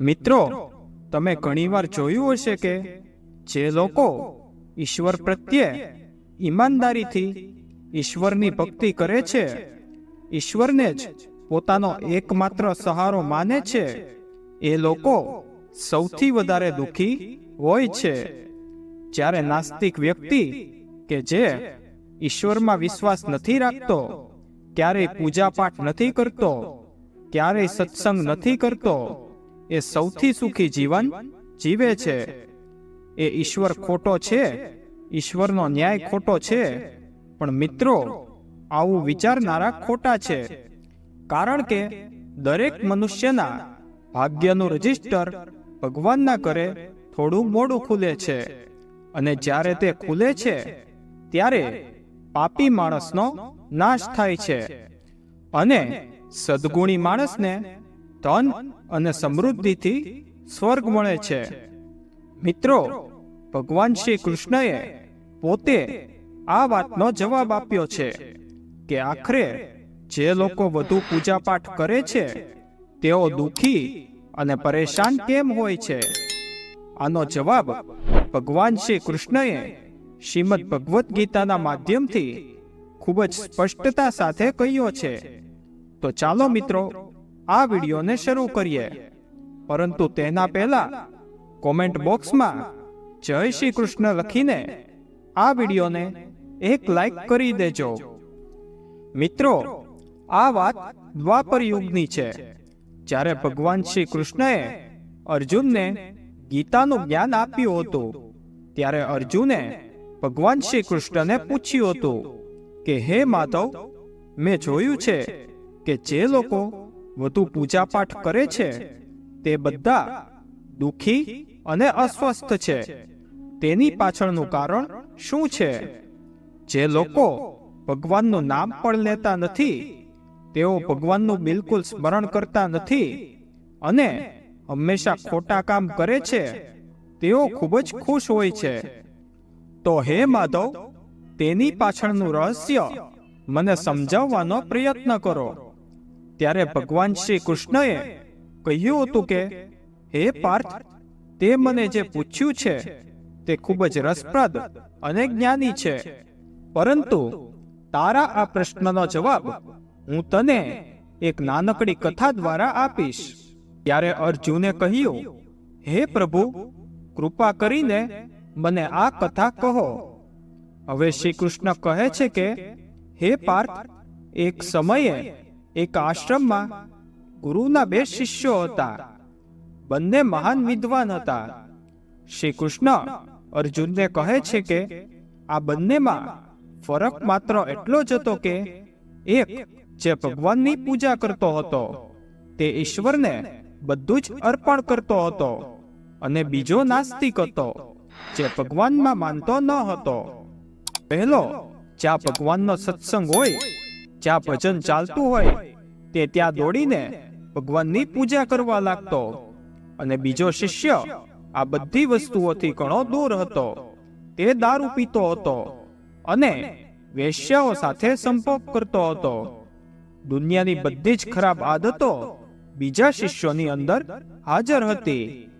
મિત્રો, તમે ઘણીવાર જોયું હશે કે જે લોકો ઈશ્વર પ્રત્યે ઈમાનદારીથી ઈશ્વરની ભક્તિ કરે છે, ઈશ્વરને જ પોતાનો એકમાત્ર સહારો માને છે, એ લોકો સૌથી વધારે દુઃખી હોય છે. જ્યારે નાસ્તિક વ્યક્તિ કે જે ઈશ્વરમાં વિશ્વાસ નથી રાખતો, ક્યારેય પૂજાપાઠ નથી કરતો, ક્યારેય સત્સંગ નથી કરતો એ સૌથી સુખી જીવન જીવે છે. એ ઈશ્વર ખોટો છે, ઈશ્વરનો ન્યાય ખોટો છે. પણ મિત્રો, આવું વિચારનારા ખોટા છે. કારણ કે દરેક મનુષ્યના ભાગ્યનું રજિસ્ટર ભગવાનના કરે થોડું મોડું ખુલે છે. અને જ્યારે તે ખુલે છે, ત્યારે પાપી માણસનો નાશ થાય છે. અને સદગુણી માણસને ધન અને સમૃદ્ધિથી સ્વર્ગ મળે છે. મિત્રો, ભગવાન શ્રી કૃષ્ણએ પોતે આ વાતનો જવાબ આપ્યો છે કે આખરે જે લોકો વધુ પૂજાપાઠ કરે છે, તેઓ દુઃખી અને પરેશાન કેમ હોય છે? આનો જવાબ ભગવાન શ્રી કૃષ્ણએ શ્રીમદ ભગવદ્ ગીતાના માધ્યમથી ખૂબ જ સ્પષ્ટતા સાથે કહ્યો છે. તો ચાલો મિત્રો આ વિડીયોને શરૂ કરીએ. પરંતુ તેના પહેલા કોમેન્ટ બોક્સમાં જય શ્રી કૃષ્ણ લખીને આ વિડીયોને એક લાઈક કરી દેજો. મિત્રો, આ વાત દ્વાપર યુગની છે. જ્યારે ભગવાન શ્રી કૃષ્ણએ અર્જુનને ગીતાનું જ્ઞાન આપ્યું હતું, ત્યારે અર્જુને ભગવાન શ્રી કૃષ્ણને પૂછ્યું હતું કે, હે માધવ, મેં જોયું છે કે જે લોકો વધુ પૂજાપાઠ કરે છે, તે બધા દુઃખી અને અસ્વસ્થ છે. તેની પાછળનું કારણ શું છે? જે લોકો ભગવાનનું નામ પણ લેતા નથી, તેઓ ભગવાનનું બિલકુલ સ્મરણ કરતા નથી અને હંમેશા ખોટા કામ કરે છે, તેઓ ખૂબ જ ખુશ હોય છે. તો હે માધવ, તેની પાછળનું રહસ્ય મને સમજાવવાનો પ્રયત્ન કરો. ત્યારે ભગવાન શ્રી કૃષ્ણએ કહ્યું હતું કે, હે પાર્થ, તે મને જે પૂછ્યું છે, તે ખૂબ જ રસપ્રદ અને જ્ઞાની છે. પરંતુ તારા આ પ્રશ્નનો જવાબ હું તને એક નાનકડી કથા દ્વારા આપીશ. ત્યારે અર્જુને કહ્યું, હે પ્રભુ, કૃપા કરીને મને આ કથા કહો. હવે શ્રી કૃષ્ણ કહે છે કે, હે પાર્થ, એક સમયે એક આશ્રમમાં ગુરુના બે શિષ્યો હતા. બંને મહાન વિદ્વાન હતા. શ્રી કૃષ્ણ અર્જુનને કહે છે કે, આ બંનેમાં ફરક માત્ર એટલો જ હતો કે, એક જે ભગવાનની પૂજા કરતો હતો, તે ઈશ્વરને બધું જ અર્પણ કરતો હતો અને બીજો નાસ્તિક હતો, જે ભગવાનમાં માનતો ન હતો. પહેલો, જ્યાં ભગવાનનો સત્સંગ હોય, જ્યાં ભજન ચાલતું હોય તે ત્યાં દોડીને ભગવાનની પૂજા કરવા લાગતો. અને બીજો શિષ્ય આ બધી વસ્તુઓથી ઘણો દૂર હતો. તે દારૂ પીતો હતો. અને વેશ્યાઓ સાથે સંપર્ક કરતો હતો. દુનિયાની બધી જ ખરાબ આદતો બીજા શિષ્યોની અંદર હાજર હતી.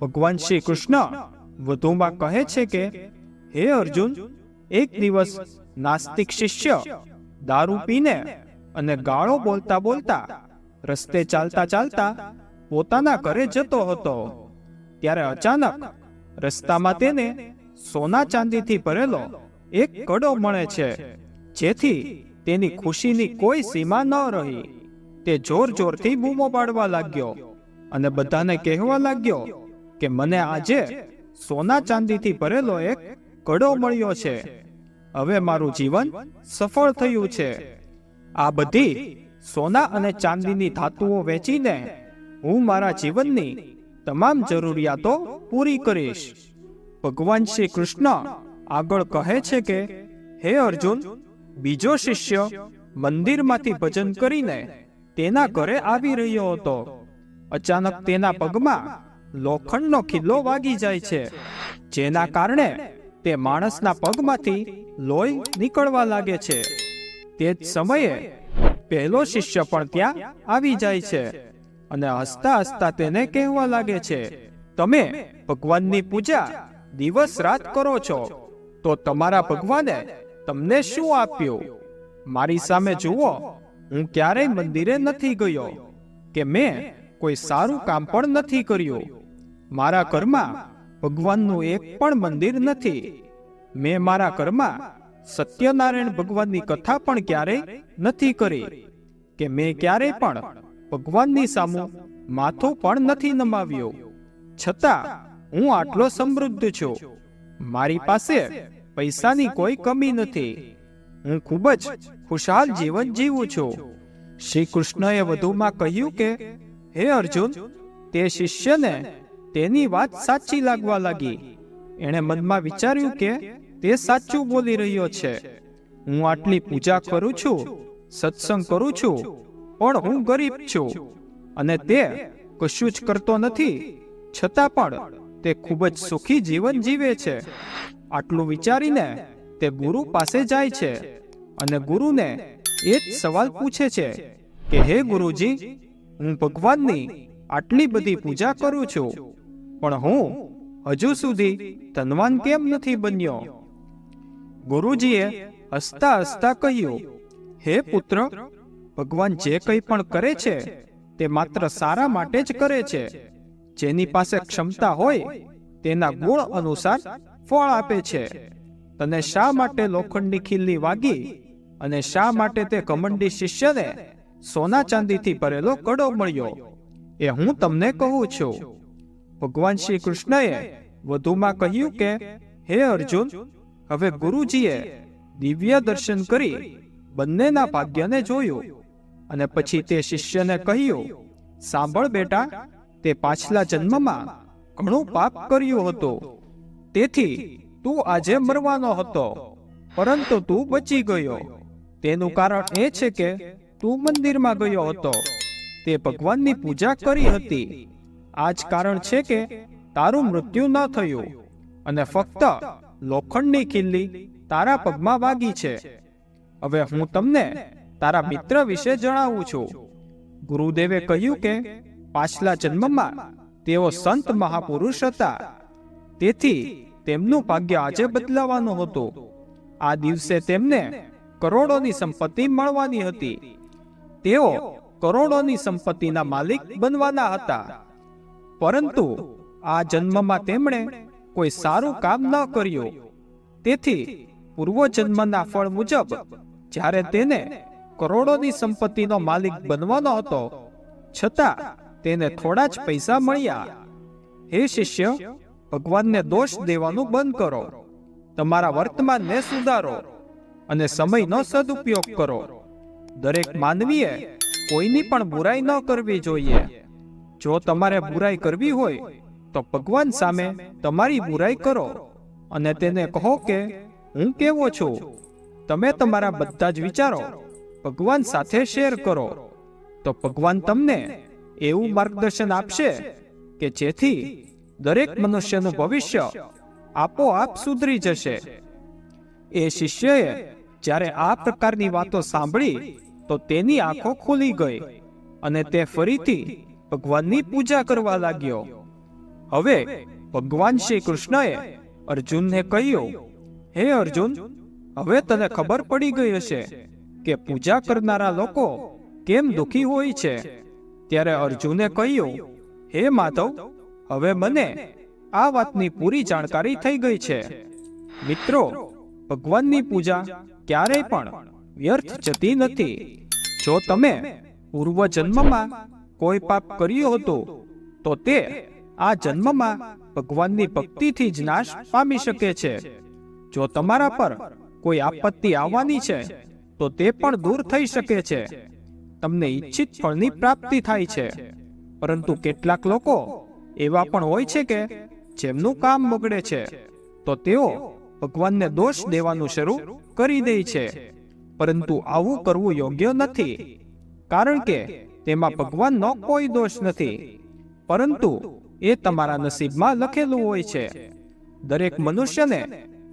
ભગવાન શ્રી કૃષ્ણ વધુમાં કહે છે કે હે અર્જુન એક દિવસ નાસ્તિક શિષ્ય દારૂ પીને અને ગાળો બોલતા બોલતા, રસ્તે ચાલતા ચાલતા પોતાના ઘરે જતો હતો. ત્યારે અચાનક રસ્તામાં તેને સોના ચાંદીથી ભરેલો એક કડો મળે છે, જેથી તેની ખુશીની કોઈ સીમા ન રહી. તે જોર જોરથી બૂમો પાડવા લાગ્યો અને બધાને કહેવા લાગ્યો કે મને આજે સોના ચાંદીથી ભરેલો એક કડો મળ્યો છે. હવે મારું જીવન સફળ થયું છે. આ બધી સોના અને ચાંદીની ધાતુઓ વેચીને હું મારા જીવનની તમામ જરૂરિયાતો પૂરી કરીશ. ભગવાન શ્રી કૃષ્ણ આગળ કહે છે કે, હે અર્જુન, બીજો શિષ્ય મંદિરમાંથી ભજન કરીને તેના ઘરે આવી રહ્યો હતો. અચાનક તેના પગમાં લોખંડનો ખિલ્લો વાગી જાય છે, જેના કારણે તે માણસના પગમાંથી લોહી નીકળવા લાગે છે. તે જ સમયે પહેલો શિષ્ય પણ ત્યાં આવી જાય છે અને હસતા હસતા તેને કહેવા લાગે છે, તમે ભગવાનની પૂજા દિવસ રાત કરો છો, તો તમારા ભગવાને તમને શું આપ્યું? મારી સામે જુઓ, હું ક્યારેય મંદિરે નથી ગયો કે મેં કોઈ સારું કામ પણ નથી કર્યું. મારા ઘરમાં ભગવાનનું એક પણ મંદિર નથી. મેં મારા ઘરમાં સત્યનારાયણ ભગવાનની કથા પણ ક્યારેય નથી કરી. કે મેં ક્યારેય પણ ભગવાનની સામું માથું પણ નથી નમાવ્યો. છતાં હું આટલો સમૃદ્ધ છું. મારી પાસે પૈસાની કોઈ કમી નથી. હું ખૂબ જ ખુશાલ જીવન જીવું છું. શ્રી કૃષ્ણએ વધુમાં કહ્યું કે, હે અર્જુન, તે શિષ્યને તેની વાત સાચી લાગવા લાગી. એણે મનમાં વિચાર્યું કે તે સાચું બોલી રહ્યો છે. હું આટલી પૂજા કરું છું, સત્સંગ કરું છું, પણ હું ગરીબ છું. અને તે કશું જ કરતો નથી. છતાં પણ તે ખૂબ જ સુખી જીવન જીવે છે. આટલું વિચારીને તે ગુરુ પાસે જાય છે અને ગુરુને એ જ સવાલ પૂછે છે કે, હે ગુરુજી, હું ભગવાનની આટલી બધી પૂજા કરું છું, પણ હું હજુ સુધી ધનવાન કેમ નથી બન્યો? ગુરુજીએ હસતા હસતા કહ્યું, હે પુત્ર, ભગવાન જે કંઈ પણ કરે છે, તે માત્ર સારા માટે જ કરે છે. જેની પાસે ક્ષમતા હોય, તેના ગુણ અનુસાર ફળ આપે છે. તને શા માટે લોખંડની ખીલ્લી વાગી અને શા માટે તે ઘમંડી શિષ્યને સોના ચાંદીથી ભરેલો કડો મળ્યો? એ હું તમને કહું છું. ભગવાન શ્રી કૃષ્ણએ વધુમાં કહ્યું કે, હે અર્જુન હવે ગુરુજીએ દિવ્ય દર્શન કરી બંનેના ભાગ્યને જોયું. અને પછી તે શિષ્યને કહ્યું સાંભળ બેટા તે પાછલા જન્મમાં ઘણું પાપ કર્યું હતું. તેથી તું આજે મરવાનો હતો. પરંતુ તું બચી ગયો. તેનું કારણ એ છે કે તું મંદિરમાં ગયો હતો. તે ભગવાનની પૂજા કરી હતી. આ જ કારણ છે કે તારું મૃત્યુ ન થયું. અને ફક્ત લોખંડની કિલ્લી તારા પગમાં વાગી છે. હવે હું તમને તારા મિત્ર વિશે જણાવું છું. ગુરુદેવે કહ્યું કે પાછલા જન્મમાં તેઓ સંત મહાપુરુષ હતા. તેથી તેમનું ભાગ્ય આજે બદલાવાનું હતું. આ દિવસે તેમને કરોડોની સંપત્તિ મળવાની હતી. તેઓ કરોડોની સંપત્તિના માલિક બનવાના હતા. પરંતુ આ જન્મમાં તેમણે કોઈ સારું કામ ન કર્યું. તેથી પૂર્વજન્મના ફળ મુજબ, જ્યારે તેને કરોડોની સંપત્તિનો માલિક બનવાનો હતો, છતાં તેને થોડા જ પૈસા મળ્યા. હે શિષ્ય, ભગવાનને દોષ દેવાનું બંધ કરો. તમારા વર્તમાનને સુધારો અને સમયનો સદુપયોગ કરો. દરેક માનવીએ કોઈની પણ બુરાઈ ન કરવી જોઈએ. જો તમારે બુરાઈ કરવી હોય તો ભગવાન સામે તમારી બુરાઈ કરો અને તેને કહો કે, હું કેવો છું? તમે તમારા બધા જ વિચારો ભગવાન સાથે શેર કરો. તો ભગવાન તમને એવું માર્ગદર્શન આપશે કે જેથી દરેક મનુષ્યનું ભવિષ્ય આપોઆપ સુધરી જશે. એ શિષ્યએ જ્યારે આ પ્રકારની વાતો સાંભળી, તો તેની આંખો ખુલી ગઈ અને તે ફરીથી ભગવાનની પૂજા કરવા લાગ્યો. હવે ભગવાન શ્રી કૃષ્ણએ અર્જુનને કહ્યું, હે અર્જુન, હવે તને ખબર પડી ગઈ હશે કે પૂજા કરનારા લોકો કેમ દુખી હોય છે. ત્યારે અર્જુને કહ્યું, હે માધવ, હવે મને આ વાતની પૂરી જાણકારી થઈ ગઈ છે. મિત્રો, ભગવાનની પૂજા ક્યારેય પણ વ્યર્થ જતી નથી. જો તમે પૂર્વ જન્મમાં કોઈ પાપ કર્યું હતું, તો તે આ જન્મમાં ભગવાનની ભક્તિથી જ નાશ પામી શકે છે. જો તમારા પર કોઈ આપત્તિ આવવાની છે, તો તે પણ દૂર થઈ શકે છે. તમને ઈચ્છિત ફળની પ્રાપ્તિ થાય છે. પરંતુ કેટલાક લોકો એવા પણ હોય છે કે જેમનું કામ બગડે છે, તો તેઓ ભગવાનને દોષ દેવાનું શરૂ કરી દે છે. પરંતુ આવું કરવું યોગ્ય નથી, કારણ કે તેમાં ભગવાનનો કોઈ દોષ નથી. પરંતુ એ તમારા નસીબમાં લખેલું હોય છે. દરેક મનુષ્યને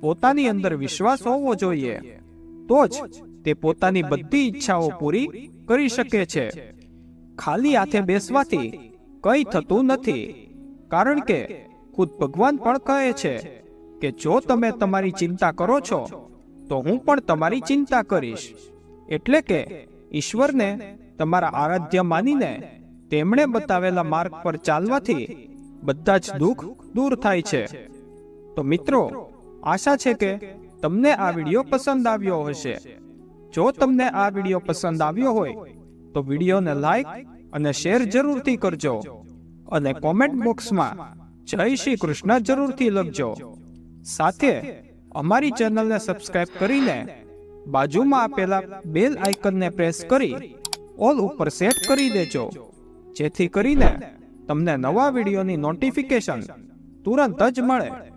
પોતાની અંદર વિશ્વાસ હોવો જોઈએ. તો જ તે પોતાની બધી ઈચ્છાઓ પૂરી કરી શકે છે. ખાલી હાથે બેસવાથી કંઈ થતું નથી. કારણ કે ખુદ ભગવાન પણ કહે છે કે જો તમે તમારી ચિંતા કરો છો, તો હું પણ તમારી ચિંતા કરીશ. એટલે કે ઈશ્વરને તમારા આરાધ્ય માનીને તેમણે બતાવેલા માર્ગ પર ચાલવાથી બધા જ દુઃખ દૂર થાય છે. તો મિત્રો, આશા છે કે તમને આ વીડિયો પસંદ આવ્યો હશે. જો તમને આ વીડિયો પસંદ આવ્યો હોય, તો વિડીયોને લાઈક અને શેર જરૂરથી કરજો. અને કોમેન્ટ બોક્સમાં જય શ્રી કૃષ્ણ જરૂરથી લખજો. સાથે અમારી ચેનલને સબસ્ક્રાઇબ કરીને બાજુમાં આપેલા બેલ આઇકનને પ્રેસ કરી ઓલ ઉપર સેટ કરી દેજો. જેથી કરીને તમને નવા વિડીયોની નોટિફિકેશન તુરંત જ મળે.